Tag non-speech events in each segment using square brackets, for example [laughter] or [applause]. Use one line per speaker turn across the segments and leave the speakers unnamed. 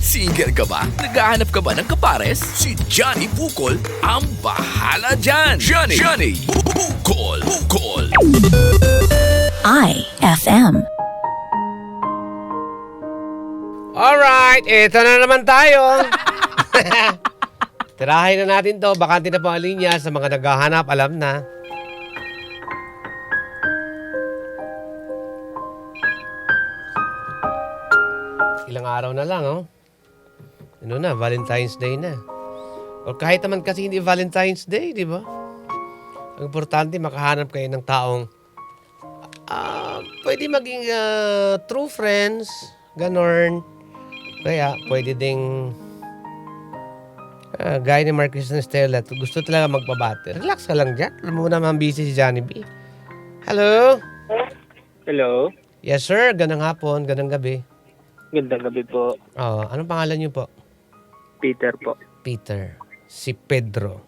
Single ka ba? Naghahanap ka ba ng kapares? Si Johnny Bukol ang bahala dyan! Johnny! Johnny! Bukol! Bukol!
IFM.
Alright, eto na naman tayo. [laughs] Tirahin na natin to. Bakante na po ang linya sa mga naghahanap. Alam na. Ilang araw na lang, oh. Ano na, Valentine's Day na. O kahit naman kasi hindi Valentine's Day, di ba? Ang importante, makahanap kayo ng taong ah, pwede maging ah, true friends, ganon. Kaya, pwede ding ah, gaya ni Marcus and Stella, gusto talaga magpabate. Relax ka lang dyan. Alam mo naman busy si Johnny B. Hello?
Hello.
Yes, sir. Ganang hapon, ganang gabi.
Gandang gabi po.
Oh, anong pangalan niyo po?
Peter po.
Peter. Si Pedro.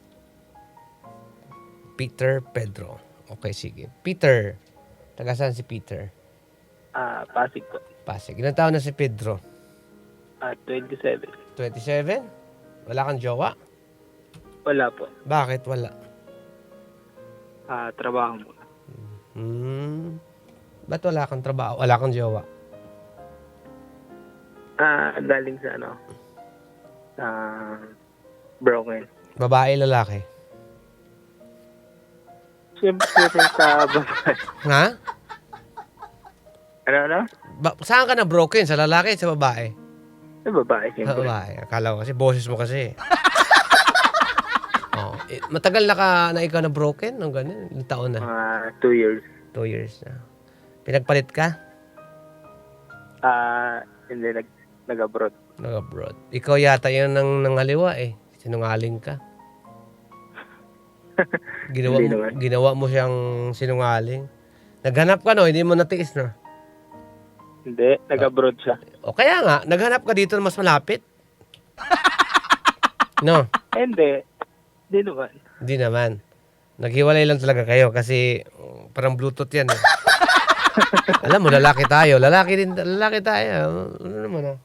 Peter Pedro. Okay, sige. Peter. Taga saan si Peter?
Ah, Pasig po.
Pasig. Ilang taon na si Pedro?
Ah, 27.
27? Wala kang jowa?
Wala po.
Bakit wala?
Ah, trabaho mo.
Hmm. Ba't wala kang trabaho? Wala kang jowa?
Ah, galing sa ano? Ah, broken.
Babae, lalaki?
Siyempre sa babae.
Ha?
Ano, ano?
Ba- saan ka na broken? Sa lalaki, sa babae?
Sa babae,
Sa
siyempre.
babae. Akala ko kasi, boses mo kasi. [laughs] oh, eh, matagal na ka na ikaw na broken? Nung ganun? Ilang taon na?
Mga two years.
Two years na. Pinagpalit ka?
Ah, hindi nag nag-abroad.
Nag-abroad. Ikaw yata yun ng nangaliwa eh. Sinungaling ka. [laughs] Ginawa
Hindi
mo,
naman.
ginawa mo siyang sinungaling. Naghanap ka no, hindi mo natiis no.
Hindi, nag-abroad siya.
O kaya nga, naghanap ka dito na mas malapit. [laughs] No,
hindi. Hindi naman.
hindi naman. Naghiwalay lang talaga kayo kasi uh, parang Bluetooth yan. Eh. [laughs] Alam mo, lalaki tayo. Lalaki din, lalaki tayo. Ano naman ah.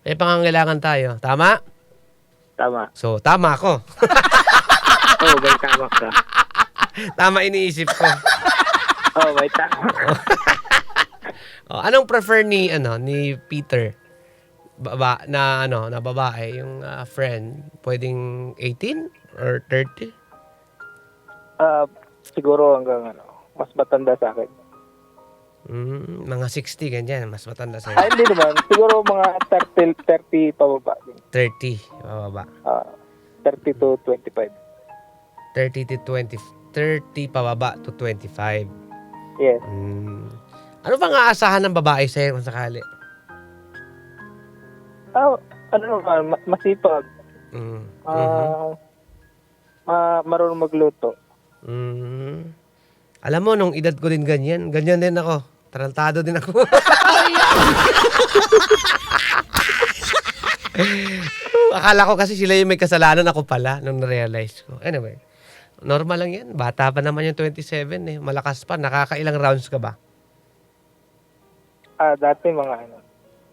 May pangangailangan tayo. Tama?
Tama.
So, tama ako. [laughs]
Oo, oh, may tama ka. [laughs]
tama iniisip ko.
Oo, oh, may tama ka. [laughs]
Oh, anong prefer ni ano ni Peter? Baba na ano, na babae yung ah, friend, pwedeng 18 or 30?
Ah, siguro hanggang ano, mas matanda sa akin.
Mm, mga 60 ganyan, mas matanda
Ah,
sa
hindi naman. Siguro mga 30, 30 pababa.
30 bababa.
Ah, 30 to 25.
30 to 20 30 pababa to 25.
Yes.
Mm. Ano bang aasahan ng babae sa'yo kung sakali?
Ah, ano naman, ma- masipag.
Mm. Mhm.
Ah, ma- marunong magluto.
Mm. Alam mo, nung edad ko din ganyan, ganyan din ako. Tarantado din ako. [laughs] Akala ko kasi sila yung may kasalanan ako pala nung na-realize ko. Anyway, normal lang yan. Bata pa naman yung 27 eh. Malakas pa. Nakakailang rounds ka ba?
Ah, dati mga ano,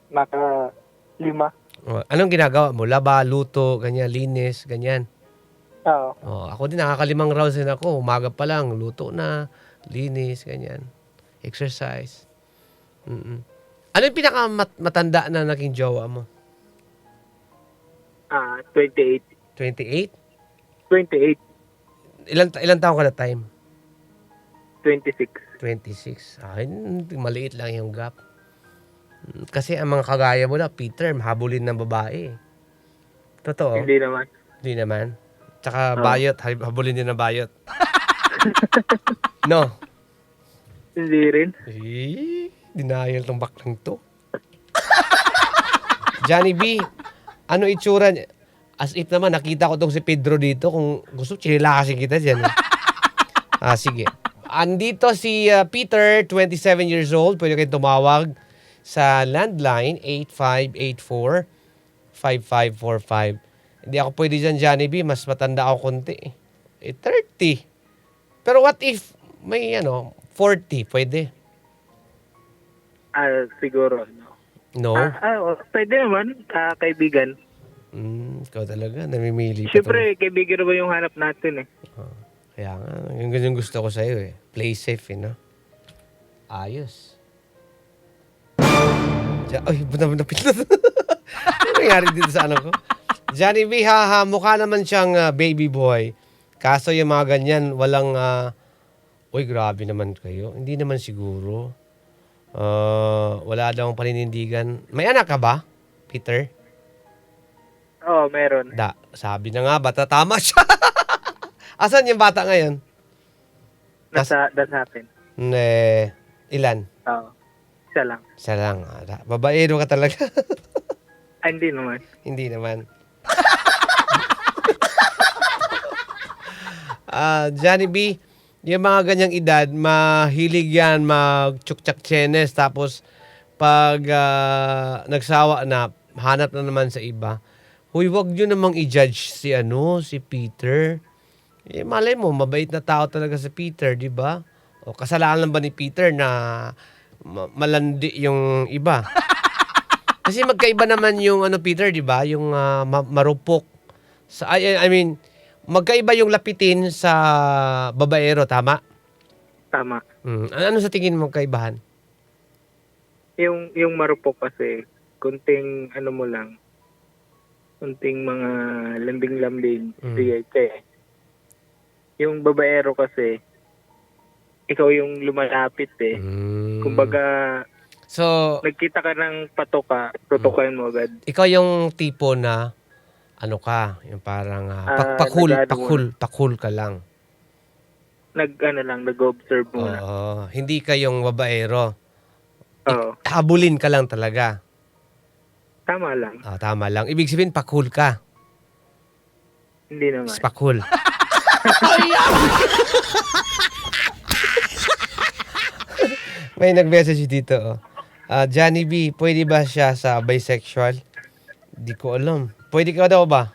naka lima.
O, anong ginagawa mo? Laba, luto, ganyan, linis, ganyan.
Oo.
O, ako din, nakakalimang rounds din ako. Umaga pa lang, luto na, linis, ganyan. Exercise. Mm-mm. Ano yung pinakamatanda na naging jowa mo?
Ah, 28.
28?
28.
Ilan, ilan taong ka na time?
26.
26. Ay, hindi, maliit lang yung gap. Mm, Kasi ang mga kagaya mo na, Peter, mahabulin ng babae. Totoo?
Hindi naman.
Hindi naman. Tsaka
Oo.
bayot, hab- habulin din ng bayot. [laughs] no?
Hindi rin.
Eh, denial tong baklang to. [laughs] Johnny B, ano itsura niya? As if naman, nakita ko tong si Pedro dito. Kung gusto, chinilakasin kita dyan. eh. ah, sige. Andito si uh, Peter, 27 years old. Pwede kayong tumawag sa landline 8584-5545. Hindi ako pwede dyan, Johnny B. Mas matanda ako konti. eh. Eh, 30. Pero what if may ano, 40, pwede.
Ah, siguro, ano.
No?
Ah, ah, oh, pwede naman, ah, kaibigan.
Mm, ikaw talaga, namimili pa
Siyempre, kaibigan ba yung hanap natin eh.
talaga. Kaya nga, yung ganyan gusto ko sa'yo eh. Play safe, eh, no? Ayos. Ja Ay, buta napit na. [laughs] ano nangyari dito sa ano ko? Johnny B, haha, mukha naman siyang ah, baby boy. Kaso yung mga ganyan, walang, ah, uy, grabe naman kayo. Hindi naman siguro. Ah, wala daw paninindigan. May anak ka ba, Peter?
Oo, oh, meron.
Da, sabi na nga, bata tama [laughs] siya. Asan yung bata ngayon?
Nasa, nasa akin.
Ne, ilan?
Oo. Isa lang.
Isa lang. Ah, Babaero ka talaga. [laughs]
Ah, hindi naman.
Hindi naman. [laughs] Ah, Johnny B, yung mga ganyang edad, mahilig yan mag-tsuktsak chenes, tapos pag ah, nagsawa na, hanap na naman sa iba. Huy, wag nyo namang i-judge si ano, si Peter. Eh, malay mo, mabait na tao talaga si Peter, di ba? O kasalanan ba ni Peter na ma- malandi yung iba? [laughs] Kasi magkaiba naman yung ano Peter, 'di ba? Yung ah, ma- marupok sa I, I mean, magkaiba yung lapitin sa babaero, tama?
Tama.
Mm. Ano ano sa tingin mo kaibahan?
Yung, yung marupok kasi, kunting ano mo lang, kunting mga lambing-lambing,
Mm.
ka eh. Yung babaero kasi, ikaw yung lumalapit eh.
Mm.
Kumbaga,
So,
nagkita ka ng patoka, tutukan mo agad.
ikaw yung tipo na ano ka, yung parang Ah, pak pakul,
nag-ano
pakul, pakul ka lang.
Nag, ano lang, nag-observe muna.
Oo, hindi ka yung babaero.
Oo.
Habulin ka lang talaga.
Tama lang.
Ah, tama lang. Ibig sabihin, pakul ka.
Hindi naman.
Spakul. [laughs] May nag-message dito. Oh. Ah, Johnny B, pwede ba siya sa bisexual? Di ko alam. Pwede ka daw ba?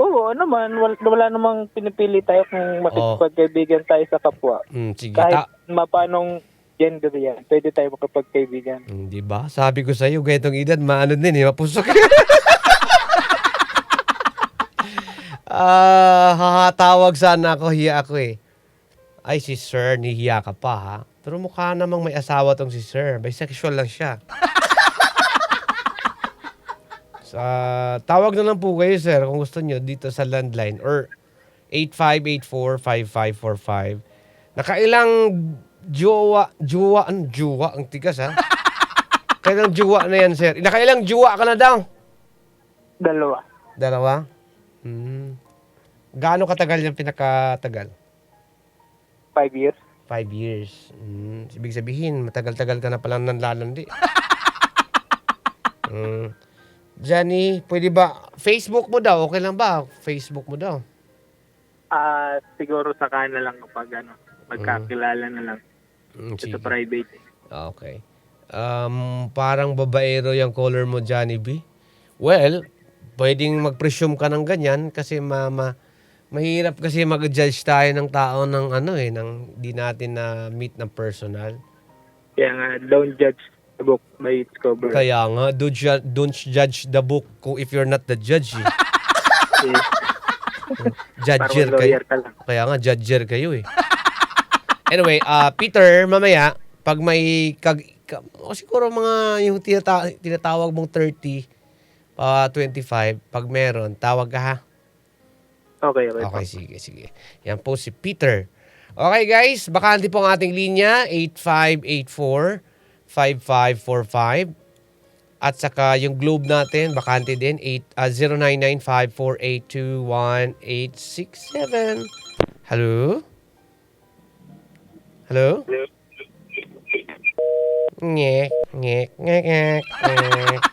Oo, ano man, wala, wala namang pinipili tayo kung makikipagkaibigan tayo sa kapwa.
Hmm, sige.
Kahit
Ta-
mapanong gender yan, pwede tayo makipagkaibigan.
Hmm, di ba? Sabi ko sa'yo, ganitong edad, maano din eh, mapusok. [laughs] Ah, hahatawag sana ako, hiya ako eh. Ay, si Sir, nihiya ka pa ha. Pero mukha namang may asawa tong si Sir. Bisexual lang siya. Sa tawag na lang po kayo, sir, kung gusto nyo dito sa landline or 8584-5545. Nakailang jowa, jowa, ano, jowa, ang tigas ha? [laughs] Kailang jowa na yan, sir. Nakailang jowa ka na daw?
Dalawa.
Dalawa? Hmm. Gaano katagal yung pinakatagal?
Five years.
Five years. Hmm. Ibig sabihin, matagal-tagal ka na palang nanlalandi. [laughs] hmm. Johnny, pwede ba? Facebook mo daw, okay lang ba? Facebook mo daw.
Ah, siguro saka na lang kapag ano, magkakilala na lang sa
sige.
private.
Okay. Um, parang babaero yung color mo, Johnny B. Well, pwedeng mag-presume ka ng ganyan kasi mama mahirap kasi mag-judge tayo ng tao ng ano eh, ng di natin na meet ng personal.
Kaya nga, don't judge the book by its cover.
Kaya nga, don't, ju- don't judge the book kung if you're not the judge. Eh. [laughs]
Yes,
Judger
parang
kayo.
lawyer ka lang.
Kaya nga, judger kayo eh. Anyway, ah Peter, mamaya, pag may, kag, ka, o siguro mga yung tinata- tinatawag mong 30, pa 25, pag meron, tawag ka ha.
Okay, okay.
Okay, sige, sige. Yan po si Peter. Okay guys, bakante po ang ating linya, 8584-5545. At saka yung globe natin, bakante din, 8, ah, 0995-482-1867. Hello? Hello? Ngek, ngek, ngek, ngek, ngek. [laughs]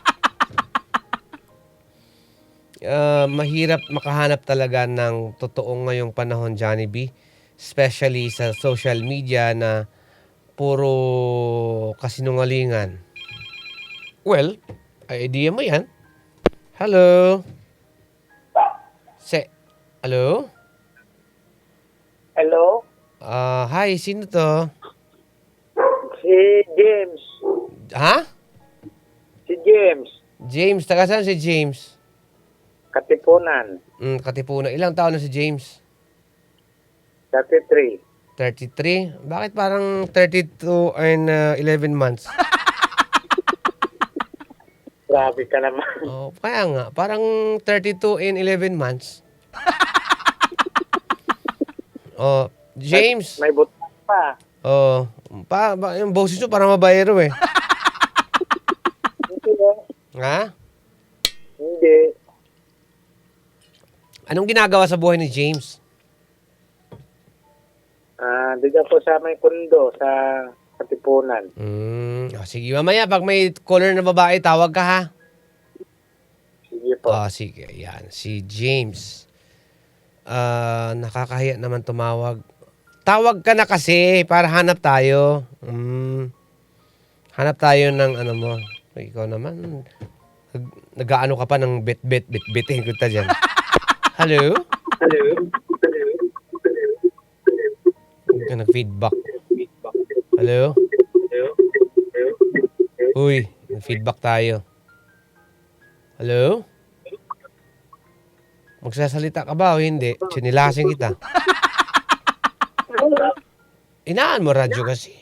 Ah, mahirap makahanap talaga ng totoong ngayong panahon, Johnny B. Especially sa social media na puro kasinungalingan. Well, ay idea mo yan. Hello? Se, hello?
Hello?
Ah, hi, sino to?
Si James.
Ha?
Si James,
James, taga saan si James?
Katipunan,
Mm, Katipunan. Ilang taon na si James?
33.
33? Bakit parang 32 and uh, 11 months? [laughs]
Grabe ka naman.
Oh, kaya nga, parang 32 and 11 months. [laughs] oh, James.
May butang pa.
Oh, pa, ba, yung boses mo parang mabayero eh.
Hindi eh.
Ha?
Hindi.
Anong ginagawa sa buhay ni James?
Dito po sa may kundo sa Katipunan.
Hmm, oh, sige, mamaya pag may caller na babae, tawag ka ha.
Sige po.
Oh, sige, yan. Si James. Ah, nakakahiya naman tumawag. Tawag ka na kasi para hanap tayo. Hmm. Hanap tayo ng ano mo. Ikaw naman. Nag, nag-ano ka pa ng bet-bet, bet-betin kita dyan. [laughs] Hello?
Hello?
Ka nag-feedback. Hello? Uy, nag-feedback tayo. Hello? Magsasalita ka ba o hindi? Sinilasin kita. Inaan mo radyo kasi.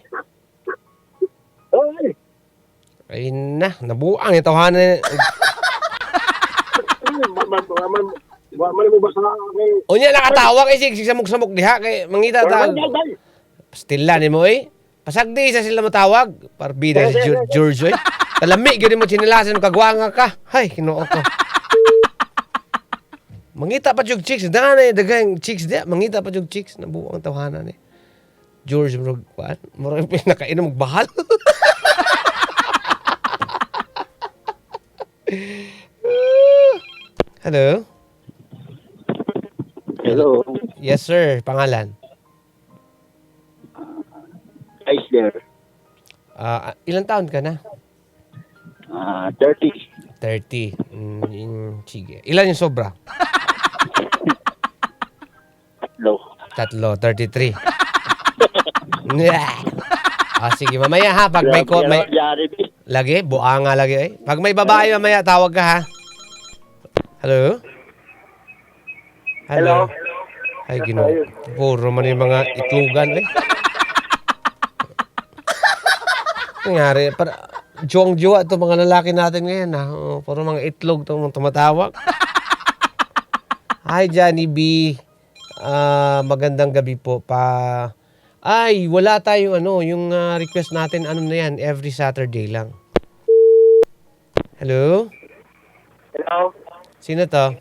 Ay
na, nabuang yung tawanan.
Wala mo ba sa akin?
O niya nakatawag eh, sig samok-samok diha kay mangita ta. Pastilla ni mo eh. Pasagdi sa sila matawag. Parbida si George, eh. Talami, gini mo sinilasin, kagwanga ka. Hay, kinuo ko. Mangita pa yung chicks. Dana dagang chicks diya. Mangita pa yung chicks. Nabuang tawanan eh. George, murag, what? Murag [laughs] pinakainom magbahal. [laughs] Hello?
Hello.
Yes, sir. Pangalan?
There.
Ah, ilang taon ka na?
Ah, 30.
30. Mm, mm, sige. Ilan yung sobra?
Hello.
Tatlo. 33. Yeah. [laughs] ah, sige. Mamaya ha. Pag may, ko, may
Jollibee.
lagi, buanga lagi eh. Pag may babae mamaya, tawag ka ha. Hello? Hello? Ay, gino. Puro man yung mga itlugan eh. Nangyari, para, juwang juwa to mga lalaki natin ngayon ha. Oh, puro mga itlog to mga tumatawag. Hi, Johnny B. Ah, magandang gabi po pa. Ay, wala tayong ano, yung ah, request natin ano na yan, every Saturday lang. Hello?
Hello.
Sino to?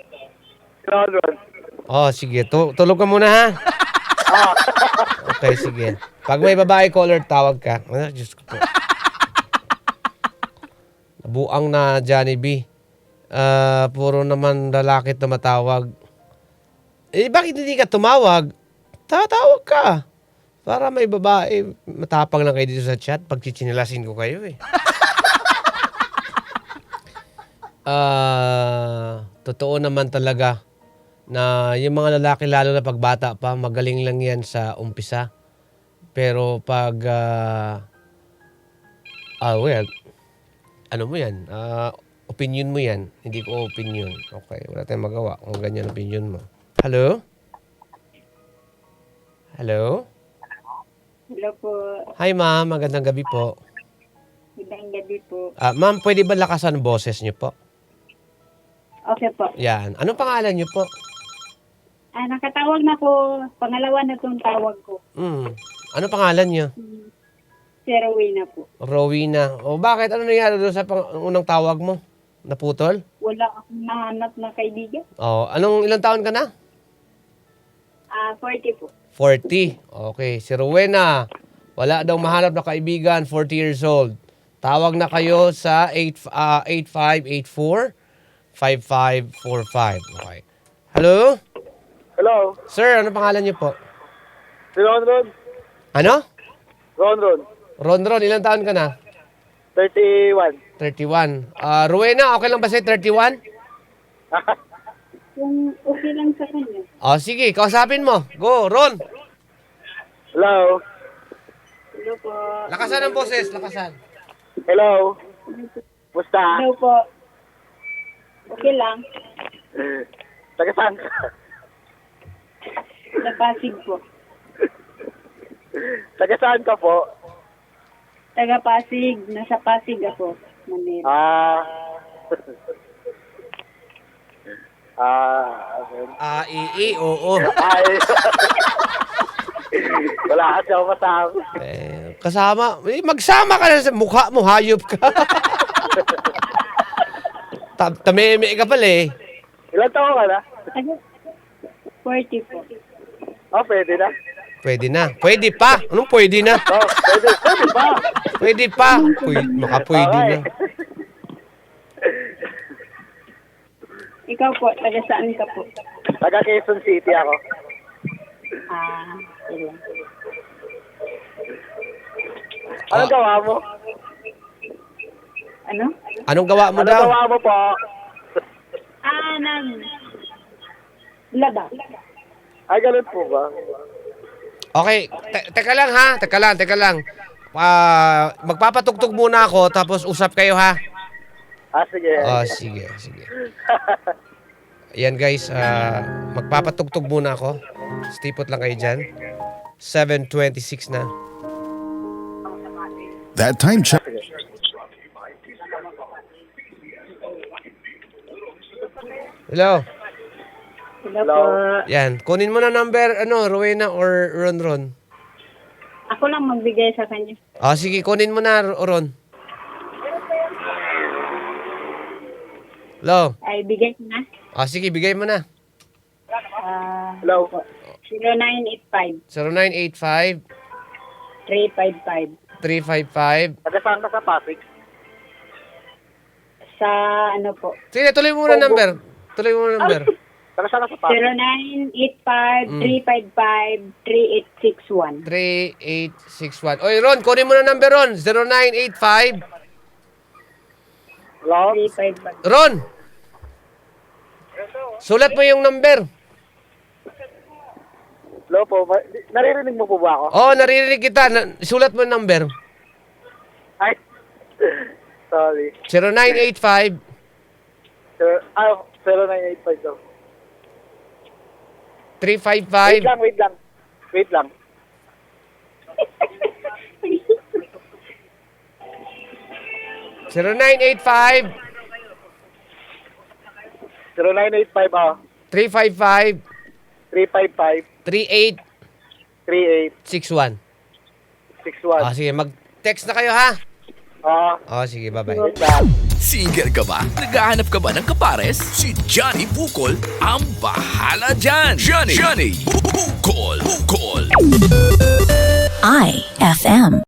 Hello, Ron.
Oh, sige. Tu- tulog ka muna ha. [laughs] okay, sige. Pag may babae caller, tawag ka. Ah, Diyos ko po. Nabuang na Johnny B. Ah, puro naman lalaki tumatawag. Eh, bakit hindi ka tumawag? Tatawag ka. Para may babae, matapang lang kayo dito sa chat pag chichinilasin ko kayo eh. [laughs] Ah, totoo naman talaga na yung mga lalaki lalo na pag bata pa, magaling lang yan sa umpisa. Pero pag ah ah, well, ano mo yan? Ah, opinion mo yan. Hindi ko opinion. Okay, wala tayong magawa kung ganyan opinion mo. Hello? Hello?
Hello po.
Hi ma'am, magandang gabi po.
Magandang gabi po.
Ah, ma'am, pwede ba lakasan ang boses niyo po?
Okay po.
Yan. Anong pangalan niyo po?
Ah, nakatawag na po. Pangalawa na itong tawag ko.
Hmm. Ano pangalan niyo?
Si Rowena po.
Rowena. O bakit? Ano nangyari doon sa pang- unang tawag mo? Naputol?
Wala akong nahanap na kaibigan.
Oh, anong ilang taon ka na?
Ah, 40 po.
40. Okay, si Rowena. Wala daw mahanap na kaibigan, 40 years old. Tawag na kayo sa 8, ah, 8584 5545. Okay. Hello?
Hello.
Sir, ano pangalan niyo po?
Si Ron Ron.
Ano?
Ron Ron.
Ron Ron, ilang taon ka na?
31.
31. Ah, Rowena, okay lang ba sa'yo 31?
Kung [laughs] okay lang sa kanya.
Oh, sige, kausapin mo. Go, Ron.
Hello.
Hello po.
Lakasan ang boses, lakasan.
Hello. Musta?
Hello po. Okay lang.
Taga saan ka?
Sa Pasig po.
Taga saan ka po?
Taga Pasig. Nasa Pasig ako. Manila.
Ah. ah, okay.
Ah, ii, oo.
Ay. Wala kasi ako masabi.
Eh, kasama, eh, magsama ka na sa mukha mo, hayop ka. Ta tameme ka pala eh.
Ilan taon ka na?
Taga 40 po.
Oh, pwede na.
Pwede na. Pwede pa. Anong pwede na?
Oh, pwede. Pwede ba?
Pwede pa. Pwede, makapwede na.
Ikaw po, taga saan ka po?
Taga Quezon City ako.
Ah, sige.
Ano
Ah.
gawa mo?
Ano?
Anong gawa mo
Ano
daw?
gawa mo po?
Ah, nag... Laba.
Ay, ganun po ba?
Okay, te- teka lang ha. Teka lang, teka lang. Ah, magpapatugtog muna ako tapos usap kayo ha.
Ah, sige.
Oh, sige, sige. Ayan guys, ah, magpapatugtog muna ako. Stipot lang kayo dyan. 7.26 na.
That time check.
Hello.
Hello,
Hello.
po.
Yan, kunin mo na number, ano, Rowena or Ron Ron.
Ako lang magbigay sa kanya.
Ah, sige, kunin mo na, Ro- Ron. Hello.
Ay, bigay ko na.
Ah, sige, bigay mo na.
Ah,
Hello.
0985
0985
355
355
Taga saan ka sa Pasig?
sa ano po
Sige, tuloy mo muna number. Tuloy mo muna number. [laughs]
Taga saan ka sa Pasig?
0985 355 3861
3861. Oy, Ron, kunin mo na number, Ron. 0985.
Hello?
355
Ron! Sulat mo yung number.
Hello po. Ma- Naririnig mo po ba ako?
Oh, naririnig kita. Na- sulat mo yung number.
Ay. [laughs] Sorry.
0985
Sir, ah, 0985 daw. Wait
355
lang, wait lang. Wait lang.
Zero nine eight five
0985 ah.
three five five
355
three eight
3861.
six one. Ah, sige, mag-text na kayo ha.
Ah,
Oh, sige, bye-bye.
wait lang.
Single ka ba? Naghahanap ka ba ng kapares? Si Johnny Bukol ang bahala dyan. Johnny, Johnny Bukol, Bukol.
IFM.